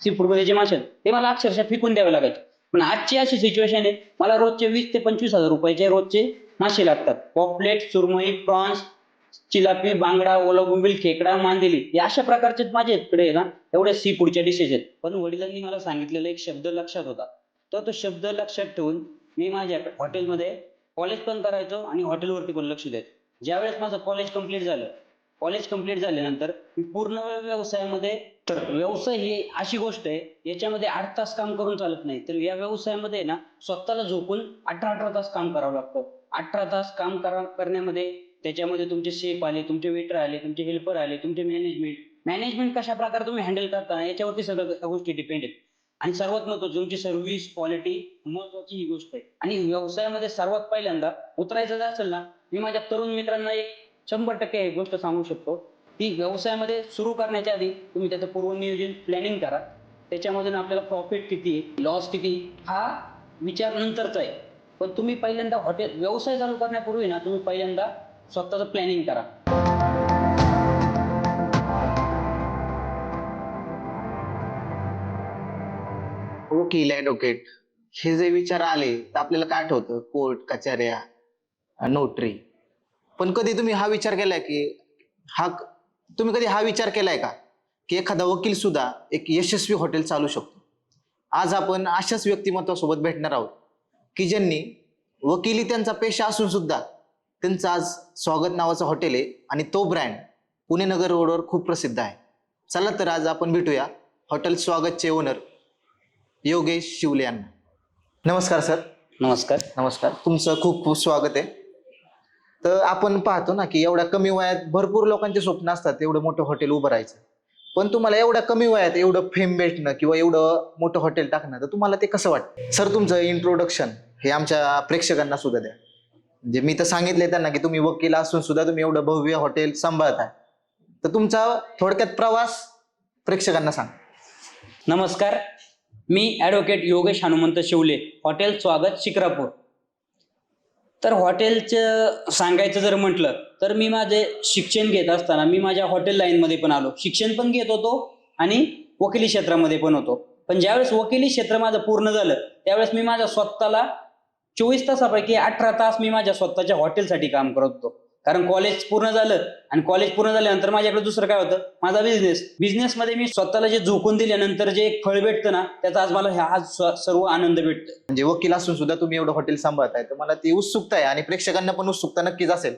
C फूडमध्ये जे मासे आहेत, ते मला अक्षरशः फिकून द्यावे लागायचे पण आजची अशी सिच्युएशन आहे मला रोजचे वीस ते पंचवीस हजार रुपयाचे रोजचे मासे लागतात. पॉपलेट सुरमई प्रॉन्स चिलापी बांगडा ओलाबुंबील खेकडा मांदेली या अशा प्रकारचे माझ्याकडे ना एवढे सी फूडच्या डिशेस आहेत. पण वडिलांनी मला सांगितलेला एक शब्द लक्षात होता. तर तो शब्द लक्षात ठेवून मी माझ्या हॉटेलमध्ये कॉलेज पण करायचो आणि हॉटेलवरती पण लक्ष द्यायचो. ज्यावेळेस माझं कॉलेज कंप्लीट झालं कॉलेज कंप्लीट झाल्यानंतर मी पूर्ण वेळ व्यवसायामध्ये तर व्यवसाय ही अशी गोष्ट आहे याच्यामध्ये आठ तास काम करून चालत नाही. तर या व्यवसायामध्ये ना स्वतःला झोपून अठरा अठरा तास काम करावं लागतं. अठरा तास काम करा करण्यामध्ये त्याच्यामध्ये तुमचे शेफ आले तुमचे वेटर आले तुमचे हेल्पर आले तुमचे मॅनेजमेंट मॅनेजमेंट कशा प्रकारे तुम्ही हँडल करता याच्यावरती सगळ्या गोष्टी डिपेंड आहेत. आणि सर्वात महत्वाची तुमची सर्व्हिस क्वालिटी महत्वाची ही गोष्ट आहे. आणि व्यवसायामध्ये सर्वात पहिल्यांदा उतरायचं जर असेल ना मी माझ्या तरुण मित्रांना एक शंभर टक्के एक गोष्ट सांगू शकतो. की व्यवसायामध्ये सुरू करण्याच्या आधी तुम्ही त्याचं पूर्वनियोजन प्लॅनिंग करा. त्याच्यामधून आपल्याला प्रॉफिट किती लॉस किती हा विचार नंतरचा आहे. पण तुम्ही पहिल्यांदा हॉटेल व्यवसाय चालू करण्यापूर्वी ना तुम्ही पहिल्यांदा स्वतःचं प्लॅनिंग करा. हो वकील ॲडव्होकेट हे जे विचार आले तर आपल्याला काय आठवतं? कोर्ट कचऱ्या नोटरी? पण कधी तुम्ही हा विचार केलाय की हा तुम्ही कधी हा विचार केलाय का? की एखादा वकील सुद्धा एक यशस्वी हॉटेल चालू शकतो. आज आपण अशाच व्यक्तिमत्वासोबत भेटणार आहोत की ज्यांनी वकिली त्यांचा पेशा असून सुद्धा त्यांचं आज स्वागत नावाचं हॉटेल आहे आणि तो ब्रँड पुणे नगर रोडवर खूप प्रसिद्ध आहे. चला तर आज आपण भेटूया हॉटेल स्वागतचे ओनर योगेश शिवले यांना. नमस्कार सर. नमस्कार. नमस्कार. तुमचं खूप खूप स्वागत आहे. तर आपण पाहतो ना की एवढ्या कमी वयात भरपूर लोकांचे स्वप्न असतात एवढं मोठं हॉटेल उभं राहायचं. पण तुम्हाला एवढ्या कमी वयात एवढं फेम भेटणं किंवा एवढं मोठं हॉटेल टाकणं तर तुम्हाला ते कसं वाटतं? सर तुमचं इंट्रोडक्शन हे आमच्या प्रेक्षकांना सुद्धा द्या. म्हणजे मी तर सांगितले त्यांना की तुम्ही वकील असून सुद्धा तुम्ही एवढं भव्य हॉटेल सांभाळताय. तर तुमचा थोडक्यात प्रवास प्रेक्षकांना सांग. नमस्कार. मी ॲडव्होकेट योगेश हनुमंत शिवले. हॉटेल स्वागत शिक्रापूर. तर हॉटेलचं सांगायचं जर म्हटलं तर मी माझे शिक्षण घेत असताना मी माझ्या हॉटेल लाईनमध्ये पण आलो. शिक्षण पण घेत होतो आणि वकिली क्षेत्रामध्ये पण होतो. पण ज्यावेळेस वकिली क्षेत्र माझं पूर्ण झालं त्यावेळेस मी माझ्या स्वतःला चोवीस तासापैकी अठरा तास मी माझ्या स्वतःच्या हॉटेलसाठी काम करत होतो. कारण कॉलेज पूर्ण झालं आणि कॉलेज पूर्ण झाल्यानंतर माझ्याकडे दुसरं काय होतं? माझा बिझनेस बिझनेसमध्ये मी स्वतःला जे झोकून दिल्यानंतर जे एक फळ भेटतं ना त्याचा आज मला आज सर्व आनंद भेटतो म्हणजे वकील असून सुद्धा तुम्ही एवढं हॉटेल सांभाळताय तर मला ती उत्सुकता आहे आणि प्रेक्षकांना पण उत्सुकता नक्कीच असेल.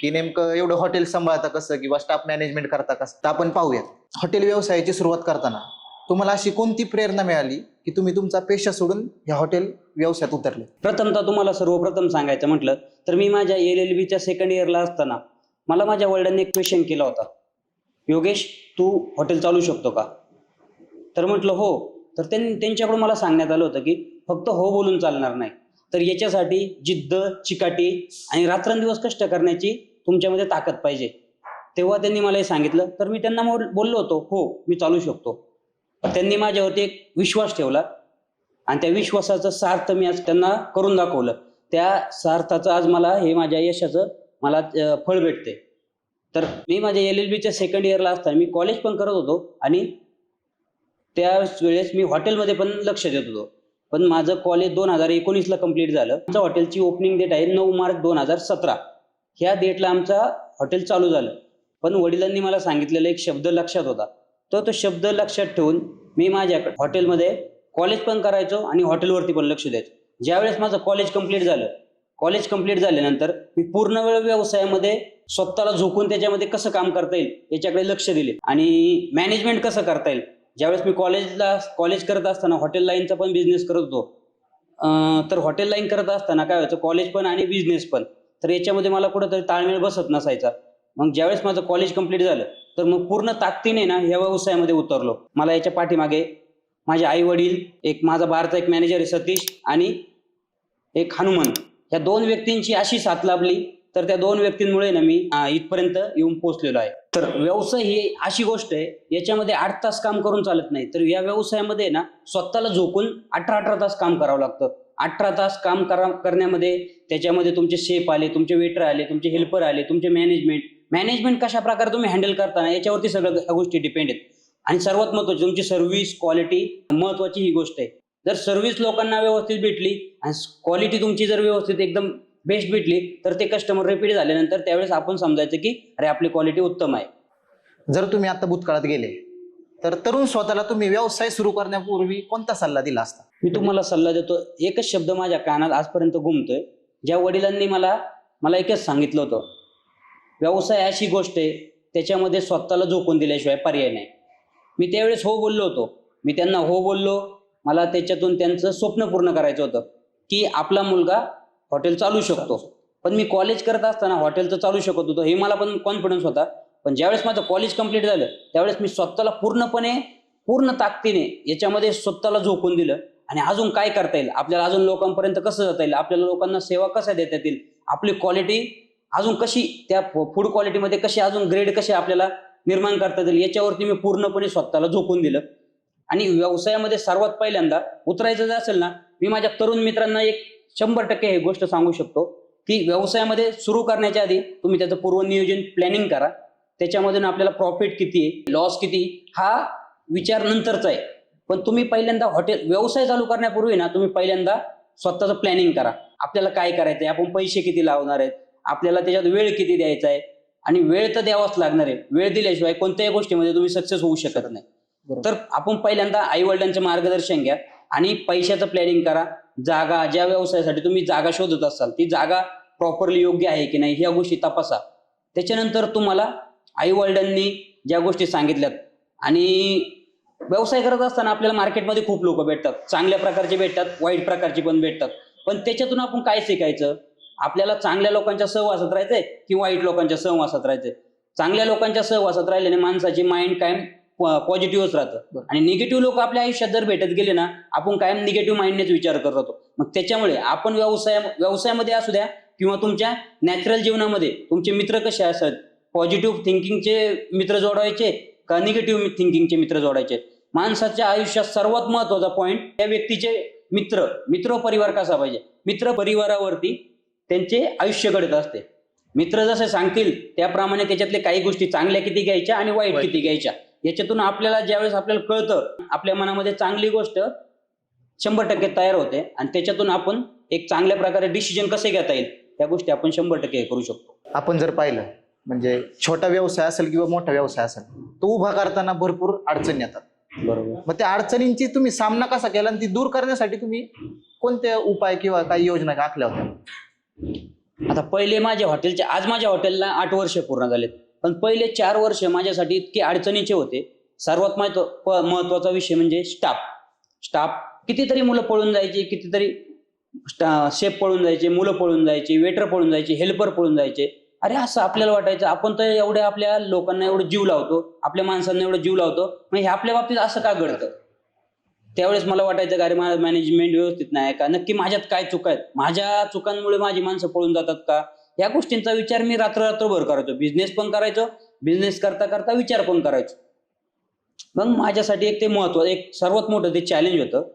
की नेमकं एवढं हॉटेल सांभाळता कसं किंवा स्टाफ मॅनेजमेंट करता कसं? तर आपण पाहूयात. हॉटेल व्यवसायाची सुरुवात करताना तुम्हाला अशी कोणती प्रेरणा मिळाली की तुम्ही तुमचा पेशा सोडून ह्या हॉटेल व्यवसायात उतरले? प्रथमतः तुम्हाला सर्वप्रथम सांगायचं म्हटलं तर मी माझ्या एल एल बीच्या सेकंड इयरला असताना मला माझ्या वडिलांनी एक क्वेश्चन केला होता. योगेश तू हॉटेल चालू शकतो का? तर म्हटलं हो. तर त्यांनी त्यांच्याकडून मला सांगण्यात आलं होतं की फक्त हो बोलून चालणार नाही. तर याच्यासाठी जिद्द चिकाटी आणि रात्रंदिवस कष्ट करण्याची तुमच्यामध्ये ताकद पाहिजे. तेव्हा त्यांनी मला हे सांगितलं. तर मी त्यांना बोललो होतो हो मी चालू शकतो. त्यांनी माझ्यावरती एक विश्वास ठेवला. आणि त्या विश्वासाचं सार्थ मी आज त्यांना करून दाखवलं. त्या सार्थाचं आज मला हे माझ्या यशाचं मला फळ भेटते. तर मी माझ्या एल एल बीच्या सेकंड इयरला असताना मी कॉलेज पण करत होतो आणि त्या वेळेस मी हॉटेलमध्ये पण लक्ष देत होतो. पण माझं कॉलेज दोन हजार एकोणीसला कंप्लीट झालं. आमच्या हॉटेलची ओपनिंग डेट आहे नऊ मार्च दोन हजार सतरा. ह्या डेटला आमचा हॉटेल चालू झालं. पण वडिलांनी मला सांगितलेला एक शब्द लक्षात होता. तो तो शब्द लक्षात ठेवून मी माझ्या हॉटेलमध्ये कॉलेज पण करायचो आणि हॉटेलवरती पण लक्ष द्यायचो. ज्यावेळेस माझं कॉलेज कंप्लीट झालं कॉलेज कंप्लीट झाल्यानंतर मी पूर्ण वेळ व्यवसायामध्ये स्वतःला झोकून त्याच्यामध्ये कसं काम करता येईल याच्याकडे लक्ष दिले. आणि मॅनेजमेंट कसं करता येईल? ज्यावेळेस मी कॉलेजला कॉलेज करत असताना हॉटेल लाईनचा पण बिझनेस करत होतो. तर हॉटेल लाईन करत असताना काय व्हायचं कॉलेज पण आणि बिझनेस पण. तर याच्यामध्ये मला कुठंतरी ताळमेळ बसत नसायचा. मग ज्यावेळेस माझं कॉलेज कंप्लीट झालं तर मग पूर्ण ताकदीने ना या व्यवसायामध्ये उतरलो. मला याच्या पाठीमागे माझे आई वडील एक माझा बारचा एक मॅनेजर आहे सतीश आणि एक हनुमान. ह्या दोन व्यक्तींची अशी साथ लाभली तर त्या दोन व्यक्तींमुळे ना मी इथपर्यंत येऊन पोहोचलेलो आहे. तर व्यवसाय ही अशी गोष्ट आहे याच्यामध्ये आठ तास काम करून चालत नाही. तर या व्यवसायामध्ये ना स्वतःला झोकून अठरा अठरा तास काम करावं लागतं. अठरा तास काम करा करण्यामध्ये त्याच्यामध्ये तुमचे शेफ आले तुमचे वेटर आले तुमचे हेल्पर आले तुमचे मॅनेजमेंट मॅनेजमेंट कशा प्रकारे तुम्ही हँडल करताना याच्यावरती सगळ्या गोष्टी डिपेंड आहेत. आणि सर्वात महत्वाची तुमची सर्व्हिस क्वालिटी महत्वाची ही गोष्ट आहे. जर सर्व्हिस लोकांना व्यवस्थित भेटली आणि क्वालिटी तुमची जर व्यवस्थित एकदम बेस्ट भेटली तर ते कस्टमर रिपीट झाल्यानंतर त्यावेळेस आपण समजायचं की अरे आपली क्वालिटी उत्तम आहे. जर तुम्ही आता भूतकाळात गेले तर तरुण स्वतःला तुम्ही व्यवसाय सुरू करण्यापूर्वी कोणता सल्ला दिला असता? मी तुम्हाला सल्ला देतो एकच शब्द माझ्या कानात आजपर्यंत घुमतोय. ज्या वडिलांनी मला मला एकच सांगितलं होतं. व्यवसाय अशी गोष्ट आहे त्याच्यामध्ये स्वतःला झोकून दिल्याशिवाय पर्याय नाही. मी त्यावेळेस हो बोललो होतो. मी त्यांना हो बोललो. मला त्याच्यातून त्यांचं स्वप्न पूर्ण करायचं होतं की आपला मुलगा हॉटेल चालू शकतो. पण मी कॉलेज करत असताना हॉटेलचं चालू शकत होतो हे मला पण कॉन्फिडन्स होता. पण ज्यावेळेस माझं कॉलेज कंप्लीट झालं त्यावेळेस मी स्वतःला पूर्णपणे पूर्ण ताकदीने याच्यामध्ये स्वतःला झोकून दिलं. आणि अजून काय करता येईल? आपल्याला अजून लोकांपर्यंत कसं जाता येईल? आपल्याला लोकांना सेवा कशा देता येतील? आपली क्वालिटी अजून कशी त्या फूड क्वालिटीमध्ये कशी अजून ग्रेड कसे आपल्याला निर्माण करता येईल याच्यावरती मी पूर्णपणे स्वतःला झोकून दिलं. आणि व्यवसायामध्ये सर्वात पहिल्यांदा उतरायचं जर असेल ना मी माझ्या तरुण मित्रांना एक शंभर टक्के हे गोष्ट सांगू शकतो की व्यवसायामध्ये सुरू करण्याच्या आधी तुम्ही त्याचं पूर्वनियोजन प्लॅनिंग करा. त्याच्यामधून आपल्याला प्रॉफिट किती आहे लॉस किती हा विचार नंतरचा आहे. पण तुम्ही पहिल्यांदा हॉटेल व्यवसाय चालू करण्यापूर्वी ना तुम्ही पहिल्यांदा स्वतःचं प्लॅनिंग करा. आपल्याला काय करायचं आहे आपण पैसे किती लावणार आहेत आपल्याला त्याच्यात वेळ किती द्यायचा आहे? आणि वेळ तर द्यावाच लागणार आहे. वेळ दिल्याशिवाय कोणत्याही गोष्टीमध्ये तुम्ही सक्सेस होऊ शकत नाही. तर आपण पहिल्यांदा आई वडिलांचं मार्गदर्शन घ्या आणि पैशाचं प्लॅनिंग करा. जागा ज्या व्यवसायासाठी तुम्ही जागा शोधत असाल ती जागा प्रॉपरली योग्य आहे की नाही ह्या गोष्टी तपासा. त्याच्यानंतर तुम्हाला आई वडिलांनी ज्या गोष्टी सांगितल्यात आणि व्यवसाय करत असताना आपल्याला मार्केटमध्ये खूप लोक भेटतात. चांगल्या प्रकारचे भेटतात वाईट प्रकारचे पण भेटतात. पण त्याच्यातून आपण काय शिकायचं? आपल्याला चांगल्या लोकांच्या सहवासात राहायचंय की वाईट लोकांच्या सहवासात राहायचंय? चांगल्या लोकांच्या सहवासात राहिल्याने माणसाची माइंड कायम पॉझिटिव्हच राहतं. आणि निगेटिव्ह लोक आपल्या आयुष्यात जर भेटत गेले ना आपण कायम निगेटिव्ह माइंडनेच विचार करत राहतो. मग त्याच्यामुळे आपण व्यवसाय व्यवसायामध्ये असू द्या किंवा तुमच्या नॅचरल जीवनामध्ये तुमचे मित्र कसे असतात? पॉझिटिव्ह थिंकिंगचे मित्र जोडायचे का निगेटिव्ह थिंकिंगचे मित्र जोडायचे? माणसाच्या आयुष्यात सर्वात महत्त्वाचा पॉईंट त्या व्यक्तीचे मित्र मित्र परिवार कसा पाहिजे? मित्र परिवारावरती त्यांचे आयुष्य घडत असते. मित्र जसे सांगतील त्याप्रमाणे त्याच्यातले काही गोष्टी चांगल्या किती घ्यायच्या आणि वाईट. किती घ्यायच्या? याच्यातून आपल्याला ज्यावेळेस आपल्याला कळतं आपल्या मनामध्ये चांगली गोष्ट शंभर टक्के तयार होते आणि त्याच्यातून आपण एक चांगल्या प्रकारे डिसिजन कसे घेता येईल त्या गोष्टी आपण शंभर टक्के करू शकतो. आपण जर पाहिलं म्हणजे छोटा व्यवसाय असेल किंवा मोठा व्यवसाय असेल तो उभा करताना भरपूर अडचणी येतात. बरोबर. मग त्या अडचणींची तुम्ही सामना कसा केला आणि ती दूर करण्यासाठी तुम्ही कोणते उपाय किंवा काही योजना आखल्या होत्या? आता पहिले माझ्या हॉटेलचे आज माझ्या हॉटेलला आठ वर्ष पूर्ण झालेत. पण पहिले चार वर्ष माझ्यासाठी इतके अडचणीचे होते. सर्वात महत्त्व महत्त्वाचा विषय म्हणजे स्टाफ स्टाफ कितीतरी मुलं पळून जायची कितीतरी शेफ पळून जायचे मुलं पळून जायची वेटर पळून जायचे हेल्पर पळून जायचे. अरे असं आपल्याला वाटायचं आपण तर एवढ्या आपल्या लोकांना एवढं जीव लावतो आपल्या माणसांना एवढं जीव लावतो मग हे आपल्या बाबतीत असं का घडतं? त्यावेळेस मला वाटायचं अरे माझं मॅनेजमेंट व्यवस्थित नाही का? नक्की माझ्यात काय चुका आहेत? माझ्या चुकांमुळे माझी माणसं पळून जातात का? या गोष्टींचा विचार मी रात्र रात्रभर करायचो. बिझनेस पण करायचो बिझनेस करता करता विचार पण करायचो. मग माझ्यासाठी एक ते महत्त्व एक सर्वात मोठं ते चॅलेंज होतं.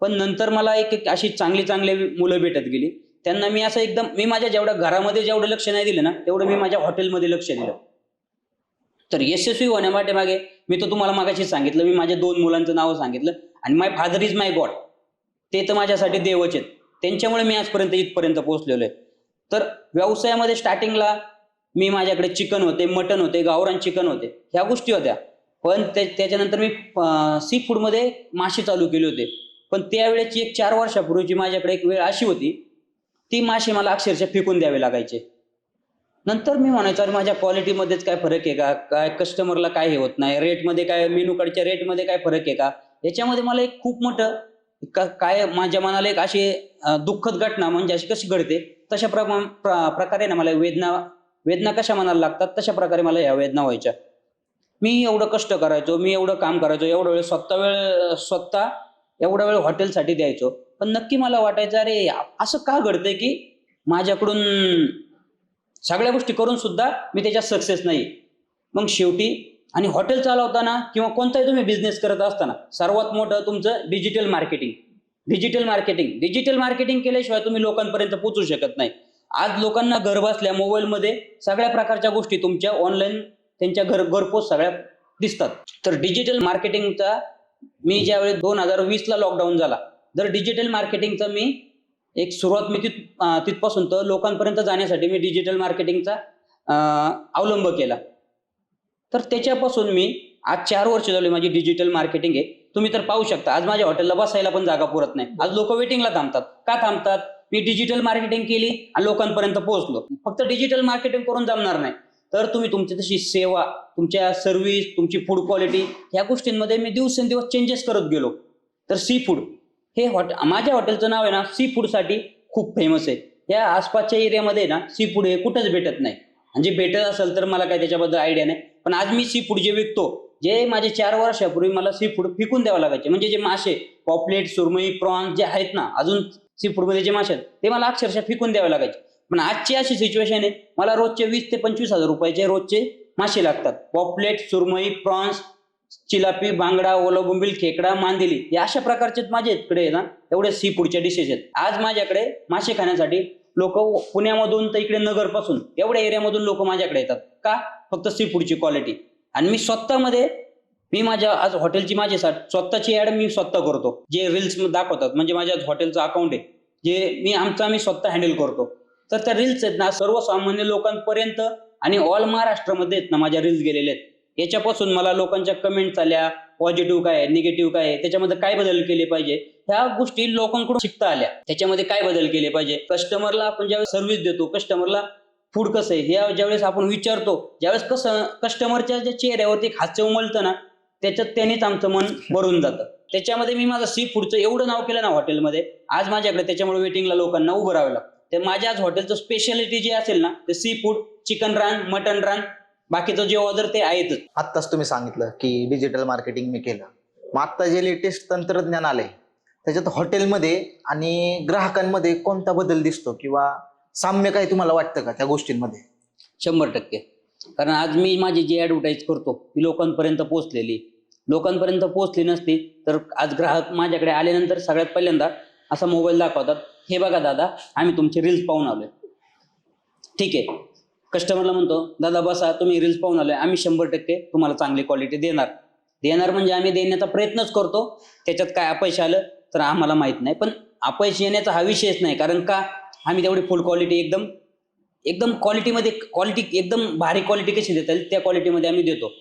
पण नंतर मला एक एक अशी चांगली चांगली मुलं भेटत गेली. त्यांना मी असं एकदम मी माझ्या जेवढ्या घरामध्ये जेवढं लक्ष नाही दिलं ना तेवढं मी माझ्या हॉटेलमध्ये लक्ष दिलं. तर यशस्वी होण्यामागे मागे मी तर तुम्हाला मागाशी सांगितलं मी माझ्या दोन मुलांचं नाव सांगितलं. आणि my father is my god ते तर माझ्यासाठी देवच आहेत. त्यांच्यामुळे मी आजपर्यंत इथपर्यंत पोहोचलेलो आहे तर व्यवसायामध्ये स्टार्टिंगला मी माझ्याकडे चिकन होते मटन होते गावरान चिकन होते. ह्या गोष्टी होत्या. पण ते त्याच्यानंतर मी सी फूडमध्ये मासे चालू केले होते. पण त्यावेळेची एक चार वर्षापूर्वीची माझ्याकडे एक वेळ अशी होती ती मासे मला अक्षरशः फेकून द्यावे लागायचे. नंतर मी म्हणायचो अरे माझ्या क्वालिटीमध्येच काय फरक आहे का? काय कस्टमरला काय हे होत नाही? रेटमध्ये काय मेनू कार्डच्या रेटमध्ये काय फरक आहे का? याच्यामध्ये मला एक खूप मोठं का- काय माझ्या मनाला एक अशी दुःखद घटना म्हणजे अशी कशी घडते तशा प्रमा प्र- प्रकारे ना मला वेदना वेदना कशा मनाला लागतात तशा प्रकारे मला या वेदना व्हायच्या. मी एवढं कष्ट करायचो मी एवढं काम करायचो एवढा वेळ स्वतः वेळ स्वतः एवढा वेळ हॉटेलसाठी द्यायचो. पण नक्की मला वाटायचं अरे असं का घडतंय की माझ्याकडून सगळ्या गोष्टी करून सुद्धा मी त्याच्यात सक्सेस नाही. मग शेवटी आणि हॉटेल चालवताना किंवा कोणताही तुम्ही बिझनेस करत असताना सर्वात मोठं तुमचं digital marketing digital marketing digital marketing केल्याशिवाय तुम्ही लोकांपर्यंत पोहोचू शकत नाही. आज लोकांना घर बसल्या मोबाईलमध्ये सगळ्या प्रकारच्या गोष्टी तुमच्या ऑनलाईन त्यांच्या घर घरपोच सगळ्या दिसतात. तर डिजिटल मार्केटिंगचा मी ज्यावेळी दोन हजार वीसला लॉकडाऊन झाला तर डिजिटल मार्केटिंगचा मी एक सुरुवात मी तिथ तिथपासून तर लोकांपर्यंत जाण्यासाठी मी डिजिटल मार्केटिंगचा अवलंब केला. तर त्याच्यापासून मी आज चार वर्ष झाली माझी डिजिटल मार्केटिंग आहे. तुम्ही तर पाहू शकता आज माझ्या हॉटेलला बसायला पण जागा पुरत नाही. आज लोक वेटिंगला थांबतात. का थांबतात? मी डिजिटल मार्केटिंग केली आणि लोकांपर्यंत पोहोचलो. फक्त डिजिटल मार्केटिंग करून जमणार नाही. तर तुम्ही तुमची तशी सेवा तुमच्या सर्व्हिस तुमची फूड क्वालिटी ह्या गोष्टींमध्ये मी दिवसेंदिवस चेंजेस करत गेलो. तर सी फूड हे हॉट माझ्या हॉटेलचं नाव आहे ना सी फूडसाठी खूप फेमस आहे. या आसपासच्या एरियामध्ये ना सी फूड हे कुठंच भेटत नाही. आणि जे भेटत असेल तर मला काय त्याच्याबद्दल आयडिया नाही. पण आज मी सी फूड जे विकतो जे माझे चार वर्षापूर्वी मला सी फूड फिकून द्यावं लागायचे. म्हणजे जे मासे पॉपलेट सुरमई प्रॉन्स जे आहेत ना अजून सी फूडमध्ये जे मासे आहेत ते मला अक्षरशः फिकून द्यावे लागायचे. पण आजची अशी सिच्युएशन आहे मला रोजचे वीस ते पंचवीस हजार रुपयाचे रोजचे मासे लागतात. पॉपलेट सुरमई प्रॉन्स चिलापी बांगडा ओलोबुंबिल खेकडा मांदेली या अशा प्रकारचे माझ्याकडे आहे ना एवढे सी फूडच्या डिशेस आहेत. आज माझ्याकडे मासे खाण्यासाठी लोक पुण्यामधून तर इकडे नगरपासून एवढ्या एरियामधून लोक माझ्याकडे येतात. का? फक्त सी फूडची क्वालिटी आणि मी स्वतःमध्ये मी माझ्या आज हॉटेलची माझी सा- स्वतःची ऍड मी स्वतः करतो. जे रील्स दाखवतात. म्हणजे माझ्या हॉटेलचं अकाउंट आहे. जे मी आमचा मी स्वतः हँडल करतो. तर त्या रील्स आहेत ना सर्वसामान्य लोकांपर्यंत आणि ऑल महाराष्ट्रामध्ये आहेत ना माझ्या रील्स गेलेल्या आहेत. याच्यापासून मला लोकांच्या कमेंट्स आल्या. पॉझिटिव्ह काय आहे? निगेटिव्ह काय आहे? त्याच्यामध्ये काय बदल केले पाहिजे? ह्या गोष्टी लोकांकडून शिकता आल्या. त्याच्यामध्ये काय बदल केले पाहिजे? कस्टमरला आपण ज्यावेळेस सर्व्हिस देतो कस्टमरला फूड कसं आहे? हे ज्यावेळेस आपण विचारतो ज्यावेळेस कसं कस्टमरच्या ज्या चेहऱ्यावरती हास्य उमलतं ना त्याच्यात त्यानेच आमचं मन भरून जातं. त्याच्यामध्ये मी माझं सी फूडचं एवढं नाव केलं ना हॉटेलमध्ये आज माझ्याकडे त्याच्यामुळे वेटिंगला लोकांना उभं राहावं लागतं. तर माझ्या आज हॉटेलचं स्पेशालिटी जे असेल ना ते सी फूड चिकन रान मटन रान बाकीचं जे ऑर्डर ते आहेतच. आत्ताच तुम्ही सांगितलं की डिजिटल मार्केटिंग मी केलं. मग आत्ता जे लेटेस्ट तंत्रज्ञान आलंय त्याच्यात हॉटेलमध्ये आणि ग्राहकांमध्ये कोणता बदल दिसतो किंवा साम्य काय तुम्हाला वाटतं का त्या गोष्टींमध्ये? शंभर टक्के. कारण आज मी माझी जी ॲडव्हर्टाईज करतो ती लोकांपर्यंत पोहोचलेली. लोकांपर्यंत पोहोचली नसती तर आज ग्राहक माझ्याकडे आल्यानंतर सगळ्यात पहिल्यांदा असा मोबाईल दाखवतात हे बघा दादा आम्ही तुमचे रील्स पाहून आलोय. ठीक आहे. कस्टमरला म्हणतो दादा बसा तुम्ही रील्स पाहून आलोय. आम्ही शंभर टक्के तुम्हाला चांगली क्वालिटी देणार. देणार म्हणजे आम्ही देण्याचा प्रयत्नच करतो. त्याच्यात काय अपयश आलं तर आम्हाला माहीत नाही. पण अपयश येण्याचा हा विषयच नाही. कारण का? आम्ही तेवढी फुल क्वालिटी एकदम एकदम क्वालिटीमध्ये क्वालिटी एकदम भारी क्वालिटी कशी देता येईल? त्या क्वालिटीमध्ये आम्ही देतो.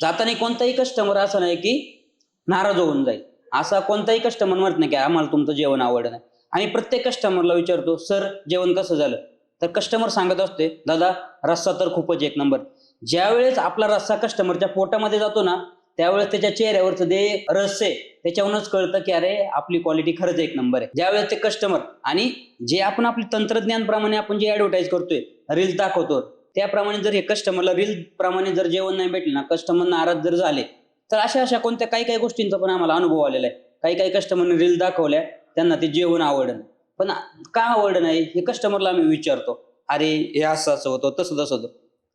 जाताना कोणताही कस्टमर असं नाही की नाराज होऊन जाईल. असा कोणताही कस्टमर म्हणत नाही की आम्हाला तुमचं जेवण आवडलं नाही. आणि प्रत्येक कस्टमरला विचारतो सर जेवण कसं झालं? तर कस्टमर सांगत असते दादा रस्सा तर खूपच एक नंबर ज्यावेळेस आपला रस्सा कस्टमरच्या पोटामध्ये जातो ना त्यावेळेस त्याच्या चेहऱ्यावरचं जे रस आहे त्याच्यावरूनच कळतं की अरे आपली क्वालिटी खरंच एक नंबर आहे. ज्यावेळेस ते कस्टमर आणि जे आपण आपली तंत्रज्ञानप्रमाणे आपण जे ॲडव्हर्टाईज करतोय रील्स दाखवतो त्याप्रमाणे जर हे कस्टमरला रील प्रमाणे जर जेवण नाही भेटलं ना कस्टमर नाराज जर झाले तर अशा अशा कोणत्या काही काही गोष्टींचा पण आम्हाला अनुभव आलेला आहे. काही काही कस्टमरने रील दाखवल्या त्यांना ते जेवण आवडलं. पण का आवड नाही हे कस्टमरला आम्ही विचारतो. अरे हे असं असं होतं तसं तसं होतं.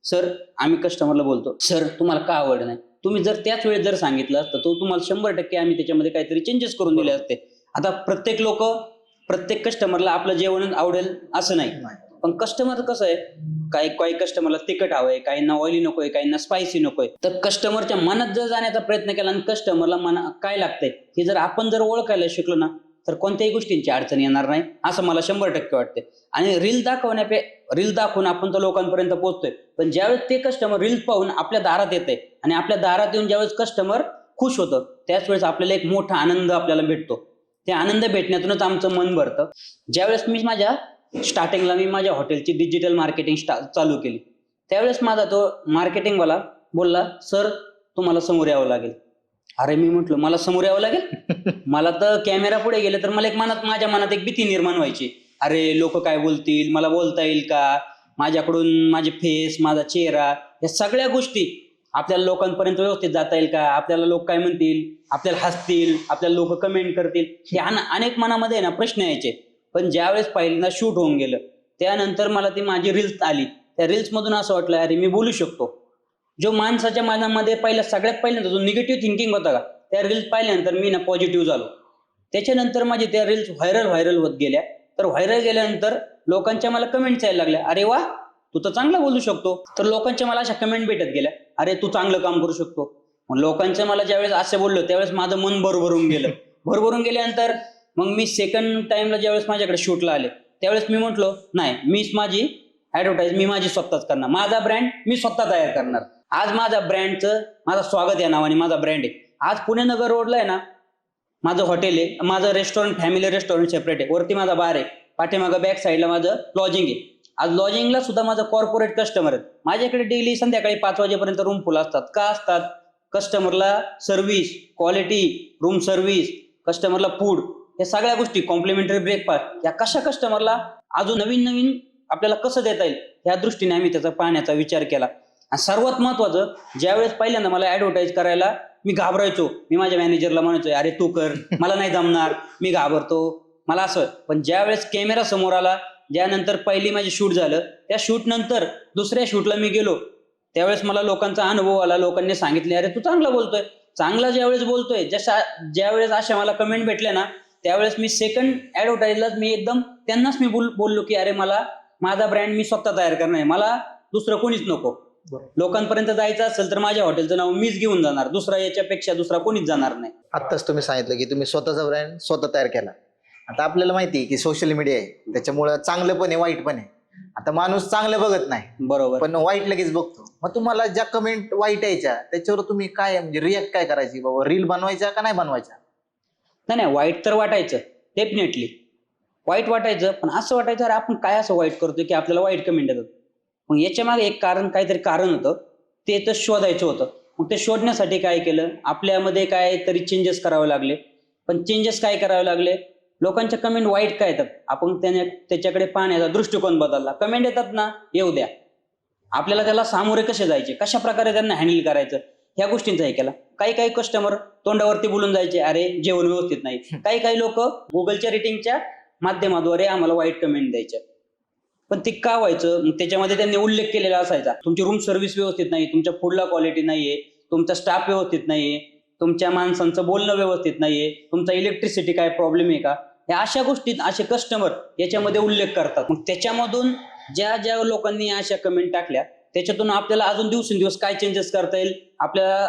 सर आम्ही कस्टमरला बोलतो सर तुम्हाला का आवड नाही? तुम्ही जर त्याच वेळेस जर सांगितलं असतं तर तुम्हाला शंभर टक्के आम्ही त्याच्यामध्ये काहीतरी चेंजेस करून दिले असते. आता प्रत्येक लोक प्रत्येक कस्टमरला आपलं जेवण आवडेल असं नाही. पण कस्टमर कसं आहे काही काही कस्टमरला तिखट हवंय काहींना ऑइली नकोय काहींना स्पायसी नकोय. तर कस्टमरच्या मनात जर जाण्याचा प्रयत्न केला आणि कस्टमरला मना काय लागतंय? हे जर आपण जर ओळखायला शिकलो ना तर कोणत्याही गोष्टींची अडचण येणार नाही. असं मला शंभर टक्के वाटते आणि रील दाखवण्यापे रील दाखवून आपण तर लोकांपर्यंत पोहोचतोय. पण ज्यावेळेस ते कस्टमर रील पाहून आपल्या दारात येते आणि आपल्या दारात येऊन ज्यावेळेस कस्टमर खुश होतं त्याच वेळेस आपल्याला एक मोठा आनंद आपल्याला भेटतो. ते आनंद भेटण्यातूनच आमचं मन भरतं. ज्यावेळेस मी माझ्या स्टार्टिंगला मी माझ्या हॉटेलची डिजिटल मार्केटिंग चालू केली. त्यावेळेस माझा तो मार्केटिंगवाला बोलला सर तुम्हाला समोर यावं लागेल. अरे मी म्हटलं मला समोर यावं लागेल? मला तर कॅमेरा पुढे गेले तर मला एक मनात माझ्या मनात एक भीती निर्माण व्हायची. अरे लोक काय बोलतील? मला बोलता येईल का? माझ्याकडून माझे फेस माझा चेहरा या सगळ्या गोष्टी आपल्याला लोकांपर्यंत व्यवस्थित जाता येईल का? आपल्याला लोक काय म्हणतील? आपल्याला हसतील? आपल्याला लोक कमेंट करतील? हे अन- अनेक मनामध्ये आहे ना प्रश्न यायचे. पण ज्यावेळेस पहिल्यांदा शूट होऊन गेलं त्यानंतर मला ती माझी रील्स आली. त्या रील्स मधून असं वाटलं अरे मी बोलू शकतो. जो माणसाच्या मनामध्ये पहिला सगळ्यात पहिल्यांदा जो निगेटिव्ह थिंकिंग होता का त्या रील्स पाहिल्यानंतर मी ना पॉझिटिव्ह झालो. त्याच्यानंतर माझे त्या रील्स व्हायरल व्हायरल होत गेल्या. तर व्हायरल गेल्यानंतर लोकांच्या मला कमेंट्स यायला लागल्या. अरे वा तू तर चांगला बोलू शकतो. तर लोकांच्या मला अशा कमेंट भेटत गेल्या. अरे तू चांगलं काम करू शकतो. मग लोकांचं मला ज्यावेळेस असं बोललो त्यावेळेस माझं मन भरभरून गेलं. भरभरून गेल्यानंतर मग मी सेकंड टाइमला ज्यावेळेस माझ्याकडे शूटला आले त्यावेळेस मी म्हटलो नाही मीच माझी ॲडव्हर्टाईज मी माझी स्वतःच करणार. माझा ब्रँड मी स्वतः तयार करणार. आज माझ्या ब्रँडचं माझं स्वागत या नावाने माझा ब्रँड आहे. आज पुणे नगर रोडला आहे ना माझं हॉटेल आहे. माझं रेस्टॉरंट फॅमिली रेस्टॉरंट सेपरेट आहे. वरती माझा बार आहे. पाठीमागं बॅक साईडला माझं लॉजिंग आहे. आज लॉजिंगला सुद्धा माझं कॉर्पोरेट कस्टमर आहेत. माझ्याकडे डेली संध्याकाळी पाच वाजेपर्यंत रूम फुल असतात. का असतात? कस्टमरला सर्व्हिस क्वालिटी रूम सर्व्हिस कस्टमरला फूड या सगळ्या गोष्टी कॉम्प्लिमेंटरी ब्रेकफास्ट या कशा कस्टमरला अजून नवीन नवीन आपल्याला कसं देता येईल? या दृष्टीने आम्ही त्याचा पाहण्याचा विचार केला. आणि सर्वात महत्वाचं ज्यावेळेस पहिल्यांदा मला ऍडव्हर्टाईज करायला मी घाबरायचो. मी माझ्या मॅनेजरला म्हणायचो अरे तू कर मला नाही जमणार मी घाबरतो. मला असं पण ज्यावेळेस कॅमेरा समोर आला ज्यानंतर पहिली माझी शूट झालं त्या शूट नंतर दुसऱ्या शूटला मी गेलो. त्यावेळेस मला लोकांचा अनुभव आला लोकांनी सांगितले अरे तू चांगला बोलतोय. चांगला ज्यावेळेस बोलतोय जशा ज्यावेळेस अशा मला कमेंट भेटल्या ना त्यावेळेस मी सेकंड ऍडव्हर्टाईजलाच मी एकदम त्यांनाच मी बोल बोललो की अरे मला माझा ब्रँड मी स्वतः तयार करणार आहे. मला दुसरं कोणीच नको. लोकांपर्यंत जायचं असेल तर माझ्या हॉटेलचं नाव मीच घेऊन जाणार. दुसरा याच्यापेक्षा दुसरा कोणीच जाणार नाही. आत्ताच तुम्ही सांगितलं की तुम्ही स्वतःचा ब्रँड स्वतः तयार केला. आता आपल्याला माहिती आहे की सोशल मीडिया आहे. त्याच्यामुळं चांगलं पण आहे वाईट पण आहे. आता माणूस चांगलं बघत नाही. बरोबर. पण वाईट लगेच बघतो. मग तुम्हाला ज्या कमेंट वाईट यायच्या त्याच्यावर तुम्ही काय म्हणजे रिॲक्ट काय करायची? बाबा रील बनवायच्या का नाही बनवायच्या नाही नाही वाईट तर वाटायचं. डेफिनेटली वाईट वाटायचं पण असं वाटायचं अरे आपण काय असं वाईट करतोय की आपल्याला वाईट कमेंट येतात? मग याच्या मागे एक कारण काहीतरी कारण होतं. ते तर शोधायचं होतं. मग ते शोधण्यासाठी काय केलं? आपल्यामध्ये काय तरी चेंजेस करावे लागले. पण चेंजेस काय करावे लागले? लोकांच्या कमेंट वाईट काय येतात? आपण त्याने त्याच्याकडे पाहण्याचा दृष्टिकोन बदलला. कमेंट येतात ना? येऊ द्या. आपल्याला त्याला सामोरे कसे जायचे? कशा प्रकारे त्यांना हँडल करायचं? ह्या गोष्टींचा हे केला. काही काही कस्टमर तोंडावरती बोलून जायचे अरे जेवण व्यवस्थित नाही. काही काही लोक गुगलच्या रेटिंगच्या माध्यमाद्वारे आम्हाला वाईट कमेंट द्यायच्या. पण ते का व्हायचं? मग त्याच्यामध्ये त्यांनी उल्लेख केलेला असायचा. तुमची रूम सर्व्हिस व्यवस्थित नाही तुमच्या फूडला क्वालिटी नाहीये तुमचा स्टाफ व्यवस्थित नाहीये तुमच्या माणसांचं बोलणं व्यवस्थित नाहीये तुमचा इलेक्ट्रिसिटी काय प्रॉब्लेम आहे का? या अशा गोष्टीत असे कस्टमर याच्यामध्ये उल्लेख करतात. मग त्याच्यामधून ज्या ज्या लोकांनी अशा कमेंट टाकल्या त्याच्यातून आपल्याला अजून दिवसेंदिवस काय चेंजेस करता येईल? आपल्याला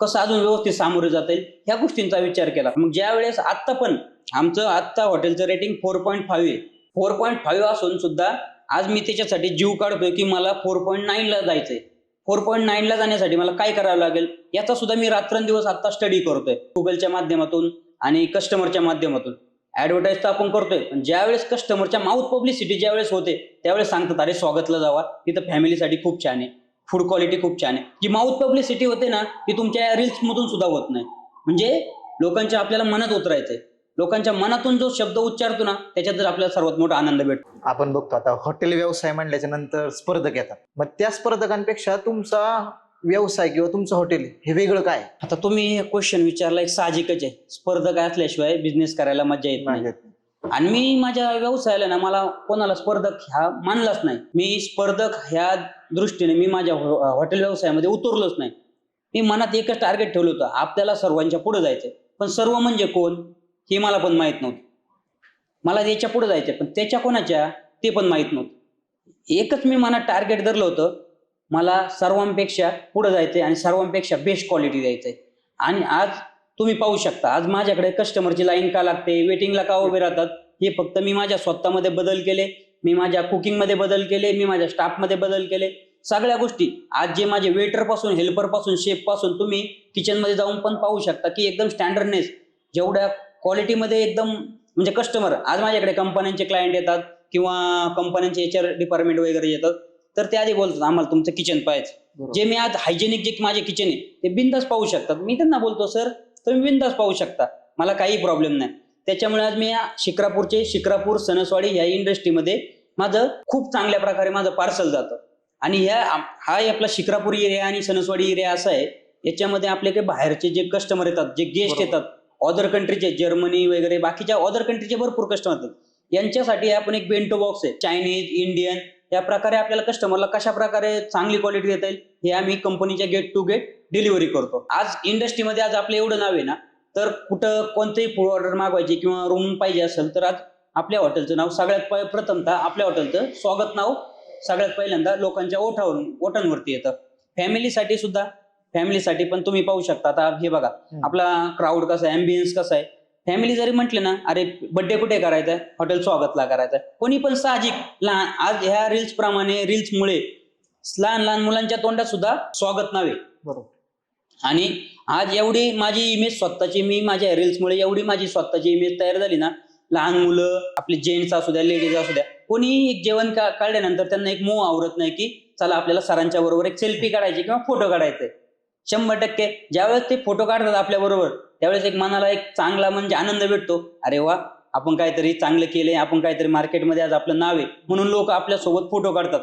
कसं अजून व्यवस्थित सामोरे जाता येईल? ह्या गोष्टींचा विचार केला. मग ज्या वेळेस आत्ता पण आमचं आत्ता हॉटेलचं रेटिंग फोर पॉईंट फाईव्ह आहे. फोर पॉईंट फाईव्ह असून सुद्धा आज मी त्याच्यासाठी जीव काढतोय की मला फोर पॉईंट नाईनला जायचंय. फोर पॉईंट नाईनला जाण्यासाठी मला काय करावं लागेल? याचा सुद्धा मी रात्रंदिवस आता स्टडी करतोय. गुगलच्या माध्यमातून आणि कस्टमरच्या माध्यमातून. ऍडव्हर्टाईज तर आपण करतोय पण ज्यावेळेस कस्टमरच्या माउथ पब्लिसिटी ज्यावेळेस होते त्यावेळेस सांगतात अरे स्वागतला जावा. तिथं फॅमिलीसाठी खूप छान आहे. फूड क्वालिटी खूप छान आहे. जी माउथ पब्लिसिटी होते ना ती तुमच्या रील्समधून सुद्धा होत नाही. म्हणजे लोकांच्या आपल्याला मनात उतरायचंय. लोकांच्या मनातून जो शब्द उच्चारतो ना त्याच्यात आपल्याला सर्वात मोठा आनंद भेटतो. आपण बघतो आता हॉटेल व्यवसाय म्हणल्याच्या नंतर स्पर्धक येतात. मग त्या स्पर्धकांपेक्षा तुमचा व्यवसाय किंवा तुमचं हॉटेल हे वेगळं काय? आता तुम्ही क्वेश्चन विचारला एक साहजिकच आहे. स्पर्धक असल्याशिवाय बिझनेस करायला मजा येत नाही. आणि मी माझ्या व्यवसायाला ना मला कोणाला स्पर्धक ह्या मानलाच नाही. मी स्पर्धक ह्या दृष्टीने मी माझ्या हॉ- हॉटेल व्यवसायामध्ये उतरलोच नाही. मी मनात एकच टार्गेट ठेवलं होतं आपल्याला सर्वांच्या पुढे जायचंय. पण सर्व म्हणजे कोण? हे मला पण माहीत नव्हतं. मला याच्यापुढे जायचं पण त्याच्या कोणाच्या? ते पण माहीत नव्हतं. एकच मी मनात टार्गेट धरलं होतं मला सर्वांपेक्षा पुढं जायचं आहे आणि सर्वांपेक्षा बेस्ट क्वालिटी द्यायचं आहे आणि आज तुम्ही पाहू शकता आज माझ्याकडे कस्टमरची लाईन का लागते वेटिंगला का उभे राहतात हे फक्त मी माझ्या स्वतःमध्ये बदल केले मी माझ्या कुकिंगमध्ये बदल केले मी माझ्या स्टाफमध्ये बदल केले. सगळ्या गोष्टी आज जे माझे वेटरपासून हेल्परपासून शेफपासून तुम्ही किचनमध्ये जाऊन पण पाहू शकता की एकदम स्टँडर्डनेस जेवढ्या क्वालिटीमध्ये एकदम म्हणजे कस्टमर आज माझ्याकडे कंपन्यांचे क्लायंट येतात किंवा कंपन्यांचे एच आर डिपार्टमेंट वगैरे येतात तर ते आधी बोलतात आम्हाला तुमचं किचन पाहायचं. जे मी आज हायजेनिक जे माझे किचन आहे ते बिंदास पाहू शकतात. मी त्यांना बोलतो सर तुम्ही बिंदास पाहू शकता. मला काही प्रॉब्लेम नाही. त्याच्यामुळे आज मी या शिक्रापूरचे शिक्रापूर सणसवाडी ह्या इंडस्ट्रीमध्ये माझं खूप चांगल्या प्रकारे माझं पार्सल जातं. आणि ह्या हा आपला शिक्रापूर एरिया आणि सणसवाडी एरिया असा आहे याच्यामध्ये आपले काही बाहेरचे जे कस्टमर येतात जे गेस्ट. येतात ऑदर कंट्रीचे जर्मनी वगैरे बाकीच्या ऑदर कंट्रीचे भरपूर कस्टमर येतात यांच्यासाठी आपण एक बेंटो बॉक्स आहे. चायनीज इंडियन या प्रकारे आपल्याला कस्टमरला कशा प्रकारे चांगली क्वालिटी देता येईल हे आम्ही कंपनीच्या गेट टू गेट डिलिव्हरी करतो. आज इंडस्ट्रीमध्ये आज आपलं एवढं नाव आहे ना तर कुठं कोणतेही फूड ऑर्डर मागवायची किंवा रूम पाहिजे असेल तर आज आपल्या हॉटेलचं नाव सगळ्यात प्रथमतः आपल्या हॉटेलचं स्वागत नाव सगळ्यात पहिल्यांदा लोकांच्या ओठावरून ओठांवरती येतं. फॅमिलीसाठी सुद्धा फॅमिलीसाठी पण तुम्ही पाहू शकता. आता हे बघा आपला क्राऊड कसा आहे अँबियन्स कसा आहे. फॅमिली जरी म्हटले ना अरे बड्डे कुठे करायचा आहे हॉटेल स्वागतला करायचा आहे कोणी पण साहजिक लहान आज ह्या रील्स प्रमाणे रील्स मुळे लहान लहान मुलांच्या तोंडात सुद्धा स्वागत नावे बरोबर. आणि आज एवढी माझी इमेज स्वतःची मी माझ्या रील्समुळे एवढी माझी स्वतःची इमेज तयार झाली ना लहान मुलं आपले जेंट्स असू द्या लेडीज असू द्या कोणी एक जेवण काढल्यानंतर त्यांना एक मोह आवरत नाही की चला आपल्याला सरांच्या बरोबर एक सेल्फी काढायची किंवा फोटो काढायचे. शंभर टक्के. ज्यावेळेस ते फोटो काढतात आपल्या बरोबर त्यावेळेस एक मनाला एक चांगला म्हणजे आनंद भेटतो. अरे वा आपण काहीतरी चांगलं केलंय आपण काहीतरी मार्केटमध्ये आज आपलं नाव आहे म्हणून लोक आपल्यासोबत फोटो काढतात.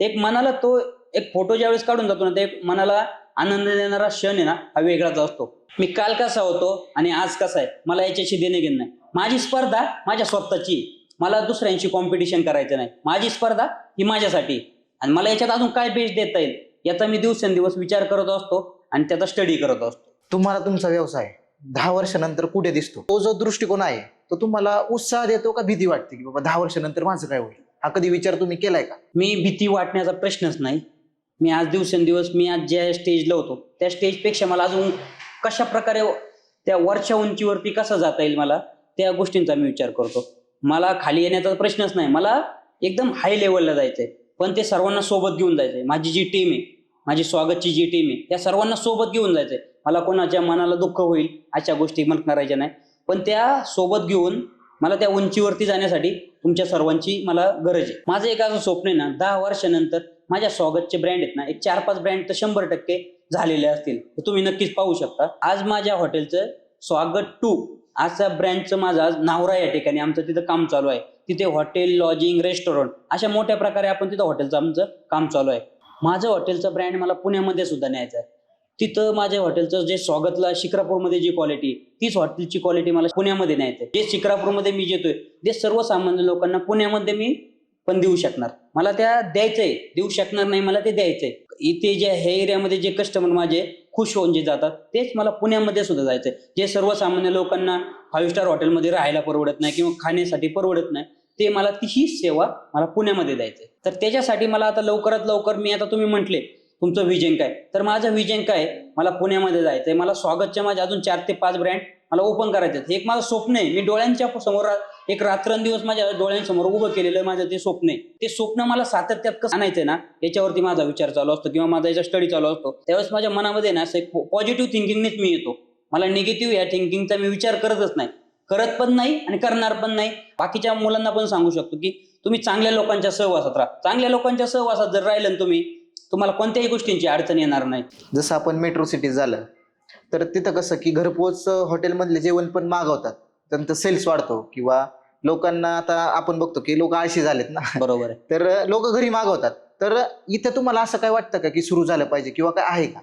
एक मनाला तो एक फोटो ज्यावेळेस काढून जातो ना ते एक मनाला आनंद देणारा क्षण आहे ना हा वेगळाच असतो. मी काल कसा होतो आणि आज कसा आहे मला याच्याशी देणे घेणं नाही. माझी स्पर्धा माझ्या स्वतःची मला दुसऱ्यांशी कॉम्पिटिशन करायचं नाही. माझी स्पर्धा ही माझ्यासाठी आणि मला याच्यात अजून काय बेस्ट देता येईल याचा मी दिवसेंदिवस विचार करत असतो. आणि त्याचा स्टडी करत असतो. तुम्हाला तुमचा व्यवसाय दहा वर्षानंतर कुठे दिसतो? तो जो दृष्टिकोन आहे तो तुम्हाला उत्साह देतो का भीती वाटते की बाबा दहा वर्षानंतर माझं काय होईल? हा कधी विचार तुम्ही केलाय का? मी भीती वाटण्याचा प्रश्नच नाही. मी आज दिवसेंदिवस मी आज ज्या स्टेजला होतो त्या स्टेजपेक्षा मला अजून कशा प्रकारे त्या वरच्या उंचीवरती कसं जाता येईल मला त्या गोष्टींचा मी विचार करतो. मला खाली येण्याचा प्रश्नच नाही. मला एकदम हाय लेवलला जायचंय. पण ते सर्वांना सोबत घेऊन जायचंय. माझी जी टीम आहे माझी स्वागतची जी टीम आहे त्या सर्वांना सोबत घेऊन जायचंय. मला कोणाच्या मनाला दुःख होईल अशा गोष्टी मला करायच्या नाही. पण त्या सोबत घेऊन मला त्या उंचीवरती जाण्यासाठी तुमच्या सर्वांची मला गरज आहे. माझं एक असं स्वप्न आहे ना दहा वर्षानंतर माझ्या स्वागतचे ब्रँड आहेत ना एक चार पाच ब्रँड तर शंभर टक्के झालेले असतील. तुम्ही नक्कीच पाहू शकता. आज माझ्या हॉटेलचं स्वागत टू असा ब्रँडचं माझं आज नावरा या ठिकाणी आमचं तिथं काम चालू आहे. तिथे हॉटेल लॉजिंग रेस्टॉरंट अशा मोठ्या प्रकारे आपण तिथं हॉटेलचं आमचं काम चालू आहे. माझं हॉटेलचं ब्रँड मला पुण्यामध्ये सुद्धा न्यायचं आहे. तिथं माझ्या हॉटेलचं जे स्वागतला शिक्रापूरमध्ये जी क्वालिटी तीच हॉटेलची क्वालिटी मला पुण्यामध्ये न्यायचं आहे जे शिक्रापूरमध्ये मी जेतोय ते सर्वसामान्य लोकांना पुण्यामध्ये मी पण देऊ शकणार. मला त्या द्यायचंय. देऊ शकणार नाही मला ते द्यायचंय. इथे जे हे एरियामध्ये जे कस्टमर माझे खुश होऊन जे जातात तेच मला पुण्यामध्ये सुद्धा जायचंय. जे सर्वसामान्य लोकांना फाईव्ह स्टार हॉटेलमध्ये राहायला परवडत नाही किंवा खाण्यासाठी परवडत नाही ते मला तीही सेवा मला पुण्यामध्ये द्यायचे तर त्याच्यासाठी मला आता लवकरात लवकर मी आता तुम्ही म्हटले तुमचं विजन काय? तर माझं विजन काय? आहे? मला पुण्यामध्ये जायचंय. मला स्वागतच्या माझ्या अजून चार ते पाच ब्रँड मला ओपन करायचे आहेत. एक माझं स्वप्न आहे. मी डोळ्यांच्या समोर एक रात्रंदिवस माझ्या डोळ्यांसमोर उभं केलेलं माझं ते स्वप्न आहे. ते स्वप्न मला सातत्यात कसं आणायचंय ना याच्यावरती माझा विचार चालू असतो किंवा माझा याचा स्टडी चालू असतो. त्यावेळेस माझ्या मनामध्ये ना असं एक पॉझिटिव्ह थिंकिंगनेच मी येतो. मला निगेटिव्ह या थिंकिंगचा मी विचार करतच नाही. करत पण नाही आणि करणार पण नाही. बाकीच्या मुलांना पण सांगू शकतो की तुम्ही चांगल्या लोकांच्या सहवासात राहा. चांगल्या लोकांच्या सहवासात जर राहिलं तुम्ही तुम्हाला कोणत्याही गोष्टींची अडचण येणार नाही. जसं आपण मेट्रो सिटीत झालं तर तिथं कसं की घरपोच हॉटेलमधले जेवण पण मागवतात. त्यांचं सेल्स वाढतो किंवा लोकांना आता आपण बघतो की लोक आळशी झालेत ना. बरोबर आहे. तर लोक घरी मागवतात. तर इथं तुम्हाला असं काय वाटतं का की सुरू झालं पाहिजे किंवा काय आहे का?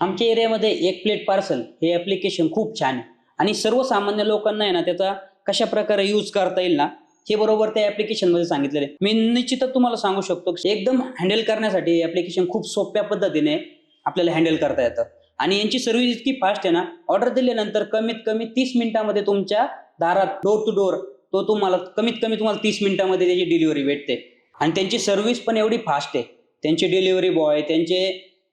आमच्या एरियामध्ये एक प्लेट पार्सल हे ॲप्लिकेशन खूप छान आहे. आणि सर्वसामान्य लोकांना आहे ना त्याचा कशा प्रकारे यूज करता येईल ना हे बरोबर त्या ऍप्लिकेशनमध्ये सांगितलेले सांगितलेलं मी निश्चितच तुम्हाला सांगू शकतो एकदम हँडल करण्यासाठी ऍप्लिकेशन खूप सोप्या पद्धतीने आपल्याला हँडल करता येतं. आणि यांची सर्व्हिस इतकी फास्ट आहे ना ऑर्डर दिल्यानंतर कमीत कमी तीस मिनिटामध्ये तुमच्या दारात डोर टू डोर तो तुम्हाला कमीत कमी तुम्हाला तीस मिनिटामध्ये त्याची डिलिव्हरी भेटते. आणि त्यांची सर्व्हिस पण एवढी फास्ट आहे. त्यांची डिलिव्हरी बॉय त्यांचे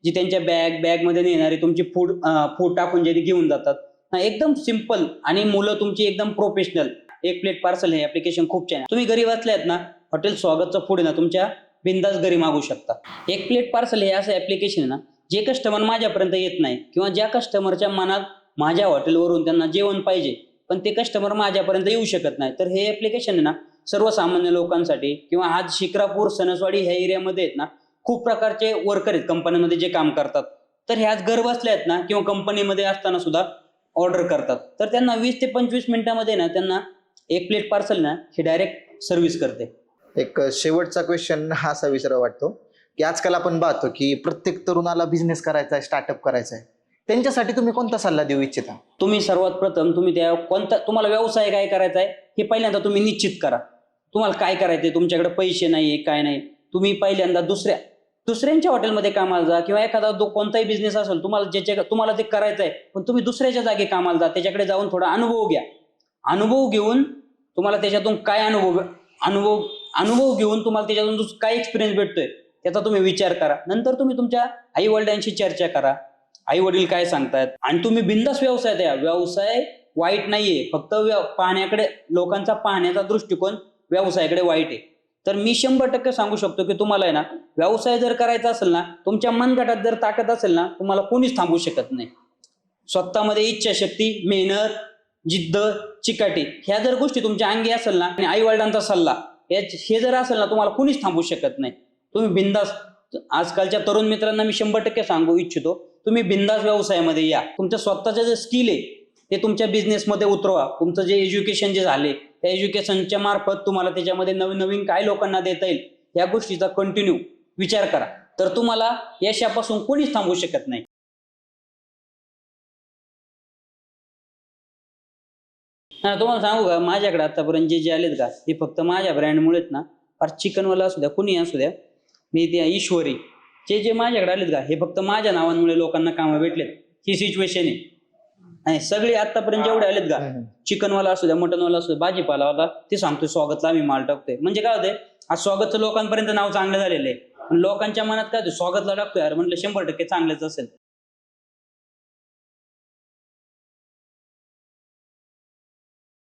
जी त्यांच्या बॅग बॅगमध्ये नेणारे तुमची फूड फूड टाकून जे ते घेऊन जातात. एकदम सिंपल आणि मुलं तुमची एकदम प्रोफेशनल एक प्लेट पार्सल हे ऍप्लिकेशन खूप छान तुम्ही घरी असल्यात ना हॉटेल स्वागतचं फूड ना तुमच्या बिंदास घरी मागू शकता. एक प्लेट पार्सल हे असं ऍप्लिकेशन आहे ना जे कस्टमर माझ्यापर्यंत येत नाही किंवा ज्या कस्टमरच्या मनात माझ्या हॉटेलवरून त्यांना जेवण पाहिजे पण ते कस्टमर माझ्यापर्यंत येऊ शकत नाही. तर हे ॲप्लिकेशन आहे ना सर्वसामान्य लोकांसाठी किंवा आज शिक्रापूर सणसवाडी ह्या एरियामध्ये आहेत ना खूप प्रकारचे वर्कर आहेत कंपन्यांमध्ये जे काम करतात. तर हे आज घर बसल्या आहेत ना किंवा कंपनीमध्ये असताना सुद्धा ऑर्डर करतात. तर त्यांना वीस ते पंचवीस मिनिटामध्ये ना त्यांना एक प्लेट पार्सल ना हे डायरेक्ट सर्व्हिस करते. एक शेवटचा क्वेश्चन हा असा विचारा वाटतो की आजकाल आपण पाहतो की प्रत्येक तरुणाला बिझनेस करायचा आहे स्टार्टअप करायचा आहे. त्यांच्यासाठी तुम्ही कोणता सल्ला देऊ इच्छिता? तुम्ही सर्वात प्रथम तुम्ही त्या कोणता तुम्हाला व्यवसाय काय करायचा आहे हे पहिल्यांदा तुम्ही निश्चित करा. तुम्हाला काय करायचंय तुमच्याकडे पैसे नाही काय नाही तुम्ही पहिल्यांदा दुसऱ्या दुसऱ्यांच्या हॉटेलमध्ये कामाला जा किंवा एखादा दो कोणताही बिझनेस असेल तुम्हाला ज्याच्या तुम्हाला ते करायचं आहे पण तुम्ही दुसऱ्याच्या जागी कामाला जा. त्याच्याकडे जाऊन थोडा अनुभव घ्या. अनुभव घेऊन तुम्हाला त्याच्यातून काय अनुभव अनुभव अनुभव घेऊन तुम्हाला त्याच्यातून काय एक्सपिरियन्स भेटतोय त्याचा तुम्ही विचार करा. नंतर तुम्ही तुमच्या आई वडिलांशी चर्चा करा. आई वडील काय सांगतायत? आणि तुम्ही बिंदास व्यवसाय द्या. व्यवसाय वाईट नाहीये. फक्त पाहण्याकडे लोकांचा पाहण्याचा दृष्टिकोन व्यवसायाकडे वाईट आहे. तर मी शंभर टक्के सांगू शकतो की तुम्हाला आहे ना व्यवसाय जर करायचा असेल ना तुमच्या मनगटात जर ताकद असेल ना तुम्हाला कोणीच थांबवू शकत नाही. स्वतःमध्ये इच्छाशक्ती मेहनत जिद्द चिकाटी ह्या जर गोष्टी तुमच्या अंगी असेल ना आणि आईवडिलांचा सल्ला हे जर असेल ना तुम्हाला कोणीच थांबवू शकत नाही. तुम्ही बिंदास आजकालच्या तरुण मित्रांना मी शंभर टक्के सांगू इच्छितो तुम्ही बिंदास व्यवसायामध्ये या. तुमचं स्वतःचं जे स्किल आहे ते तुमच्या बिझनेसमध्ये उतरवा. तुमचं जे एज्युकेशन जे झाले त्या एज्युकेशनच्या मार्फत तुम्हाला त्याच्यामध्ये नवीन नवीन काय लोकांना देता येईल या गोष्टीचा कंटिन्यू विचार करा. तर तुम्हाला यशापासून कोणीच थांबवू शकत नाही. हा तुम्हाला सांगू का माझ्याकडे आतापर्यंत जे जे आलेत का ते फक्त माझ्या ब्रँडमुळेच ना फार चिकनवाला असू द्या कुणी असू द्या मी त्या ईश्वरी. जे जे माझ्याकडे आलेत का हे फक्त माझ्या नावांमुळे लोकांना कामं भेटलेत. ही सिच्युएशन आहे. आणि सगळे आतापर्यंत जेवढे आलेत का चिकनवाला असू द्या मटनवाला असू द्या भाजीपालावाला ते सांगतोय स्वागतला आम्ही माल टाकतोय. म्हणजे काय होतंय आज स्वागतचं लोकांपर्यंत नाव चांगलं झालेलं आहे. पण लोकांच्या मनात काय होतं, स्वागतला टाकतोय अरे म्हटलं शंभर टक्के चांगलंच असेल.